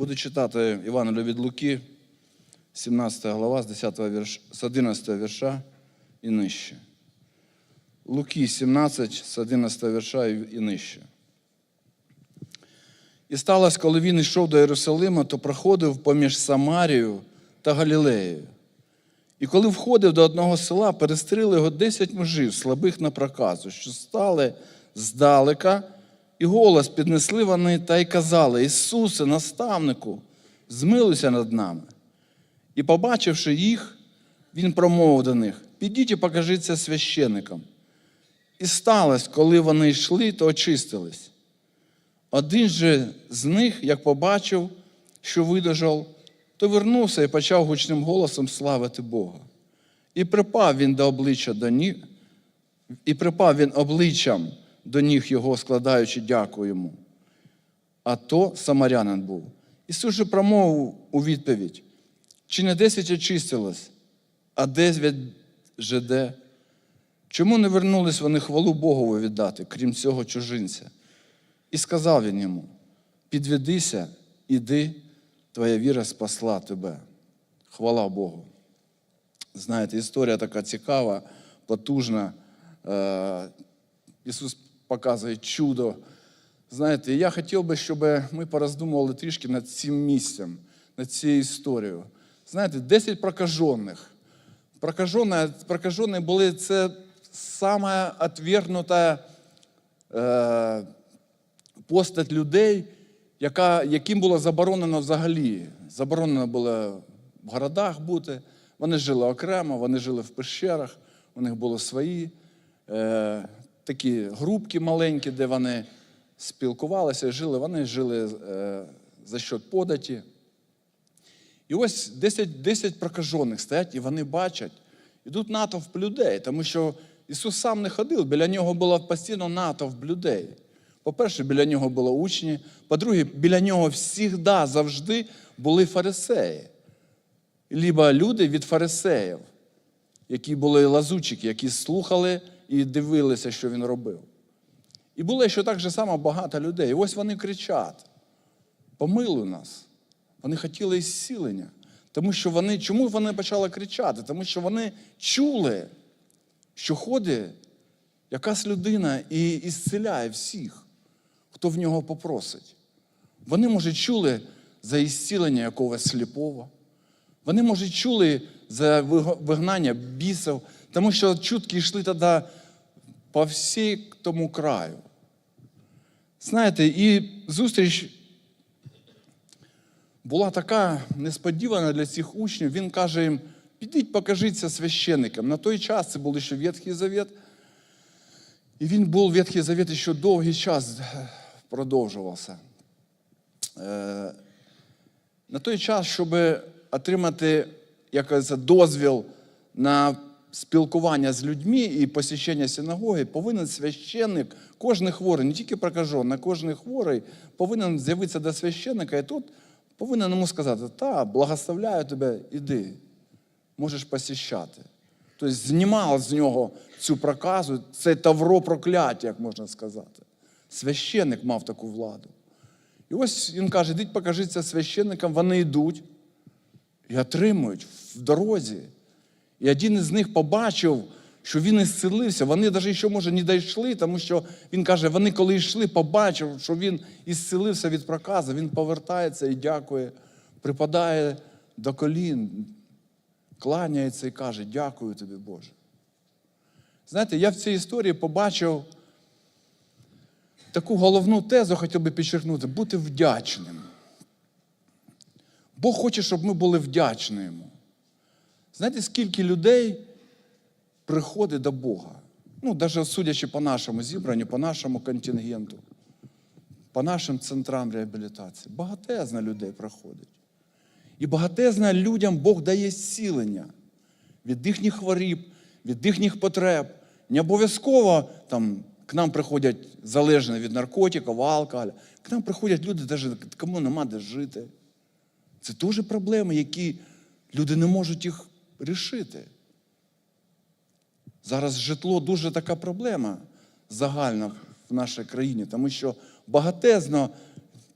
Буду читати Івангелію від Луки, 17 глава, з 10 вірш, з 11 вірша і нижче. Луки 17, з 11 вірша і нижче. І сталося, коли він йшов до Єрусалима, то проходив поміж Самарією та Галілеєю. І коли входив до одного села, перестріли його десять мужів, слабих на проказу, що стали здалека, і голос піднесли вони та й казали: Ісусе, наставнику, змилуйся над нами. І, побачивши їх, він промовив до них: Підіть і покажіться священникам. І сталося, коли вони йшли, то очистились. Один же з них, як побачив, що видужав, то вернувся і почав гучним голосом славити Бога. І припав він до обличчя до ніг, і припав він обличчям до ніг його, складаючи дяку йому. А то самарянин був. Ісус же промовив у відповідь: чи не десять очистилось, а дев'ять же де? Чому не вернулись вони хвалу Богові віддати, крім цього чужинця? І сказав він йому: підведися, іди, твоя віра спасла тебе. Хвала Богу. Знаєте, історія така цікава, потужна. Е, Ісус показує чудо. Знаєте, я хотів би, щоб ми пороздумували трішки над цим місцем, над цією історією. Знаєте, 10 прокажених. Прокажені, були це саме відвергнута е, постать людей, яка, яким було заборонено взагалі. Заборонено було в городах бути. Вони жили окремо, вони жили в пещерах, у них були свої е, такі групки маленькі, де вони спілкувалися жили. Вони жили е, за счет податі. І ось 10, 10 прокажених стоять, і вони бачать, ідуть натовп людей, тому що Ісус сам не ходив, біля нього було постійно натовп людей. По-перше, біля нього були учні, по-друге, біля нього завжди, завжди були фарисеї. Либо люди від фарисеїв, які були лазучики, які слухали і дивилися, що він робив. І було ще так же само багато людей. І ось вони кричать: помилуй нас. Вони хотіли ісцілення. Тому що вони, чому вони почали кричати? Тому що вони чули, що ходить якась людина і ісціляє всіх, хто в нього попросить. Вони, може, чули за ісцілення якогось сліпого. Вони, може, чули за вигнання бісів, тому що чутки йшли тоді по всій тому краю. Знаєте, і зустріч була така несподівана для цих учнів. Він каже їм: підіть, покажіться священникам. На той час це був ще Ветхий Завет. І він був Ветхий Завет ще довгий час продовжувався. Е, На той час, щоб отримати якось дозвіл на спілкування з людьми і посіщення синагоги, повинен священник, кожен хворий, не тільки прокажений, кожен хворий повинен з'явитися до священника і тут повинен йому сказати, та, благословляю тебе, іди, можеш посіщати. Тобто знімав з нього цю проказу, це тавро прокляття, як можна сказати. Священник мав таку владу. І ось він каже: йдіть, покажіться священникам, вони йдуть і отримують в дорозі. І один із них побачив, що він ісцелився. Вони навіть ще, може, не дійшли, тому що він каже, вони коли йшли, побачив, що він ісцелився від проказу, він повертається і дякує, припадає до колін, кланяється і каже, дякую тобі, Боже. Знаєте, я в цій історії побачив таку головну тезу, хотів би підчеркнути, бути вдячним. Бог хоче, щоб ми були вдячні йому. Знаєте, скільки людей приходить до Бога? Ну, навіть судячи по нашому зібранню, по нашому контингенту, по нашим центрам реабілітації, багатезна людей приходить. І багатезна людям Бог дає зцілення від їхніх хворіб, від їхніх потреб. Не обов'язково там к нам приходять залежні від наркотиків, алкоголя. К нам приходять люди, навіть кому нема де жити. Це теж проблеми, які люди не можуть їх рішити. Зараз житло дуже така проблема загальна в нашій країні, тому що багатезно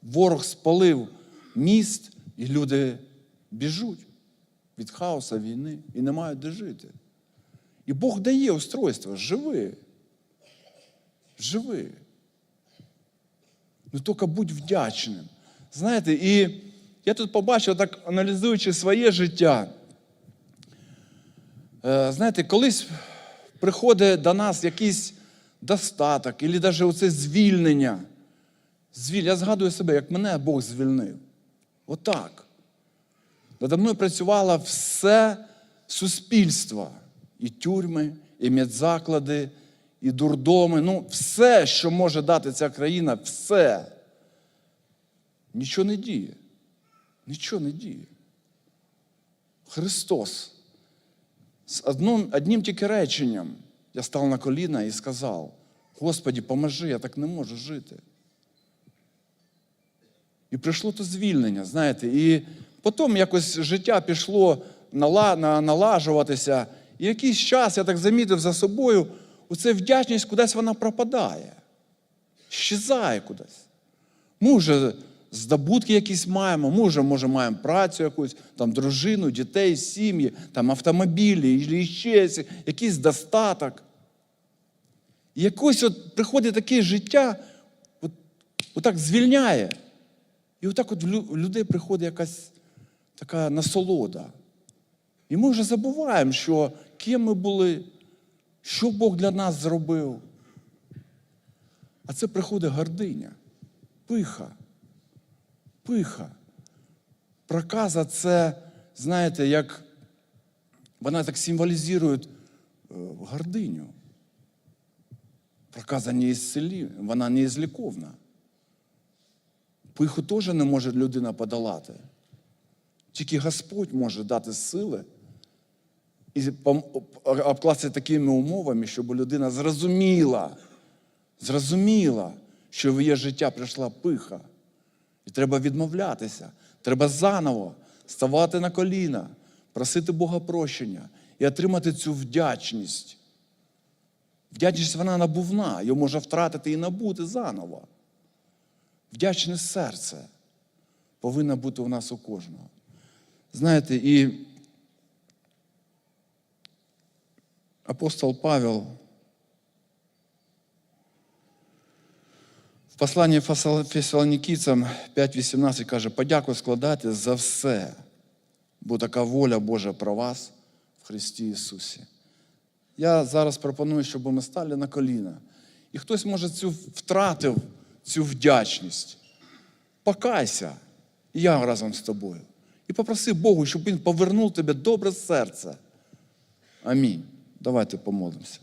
ворог спалив міст, і люди біжуть від хаоса війни і не мають де жити. І Бог дає устройство, живи. Живи. Ну тільки будь вдячним. Знаєте, і я тут побачив, так аналізуючи своє життя. Е, Знаєте, колись приходить до нас якийсь достаток, або навіть оце звільнення. Звіль... Я згадую себе, як мене Бог звільнив. Отак. Надо мною працювало все суспільство. І тюрми, і медзаклади, і дурдоми. Ну, все, що може дати ця країна, все. Нічого не діє. Нічого не діє. Христос. З одним, одним тільки реченням я став на коліна і сказав: Господі, поможи, я так не можу жити. І прийшло то звільнення, знаєте, і потім якось життя пішло нала- на- налажуватися. І якийсь час я так замітив за собою, оця вдячність кудись вона пропадає, щезає кудись. Ми вже здобутки якісь маємо, ми вже, може, маємо працю якусь, там дружину, дітей, сім'ї, там автомобілі, ще якийсь- достаток. І якось от приходить таке життя, от, отак звільняє. І отак от в людей приходить якась така насолода. І ми вже забуваємо, що ким ми були, що Бог для нас зробив. А це приходить гординя, пиха. Пиха. Проказа це, знаєте, як вона так символізує е, гординю. Проказа не ісцелі, вона не ізліковна. Пиху теж не може людина подолати. Тільки Господь може дати сили і обкласти такими умовами, щоб людина зрозуміла, зрозуміла, що в її життя прийшла пиха. І треба відмовлятися. Треба заново ставати на коліна, просити Бога прощення і отримати цю вдячність. Вдячність вона набувна, її може втратити і набути заново. Вдячне серце повинно бути у нас у кожного. Знаєте, і апостол Павел в посланні Фесалонікійцям 5.18 каже, подяку складати за все, бо така воля Божа про вас в Христі Ісусі. Я зараз пропоную, щоб ми стали на коліна. І хтось, може, цю втратив цю вдячність. Покайся, я разом з тобою. І попроси Богу, щоб Він повернув тебе добре серце. Амінь. Давайте помолимося.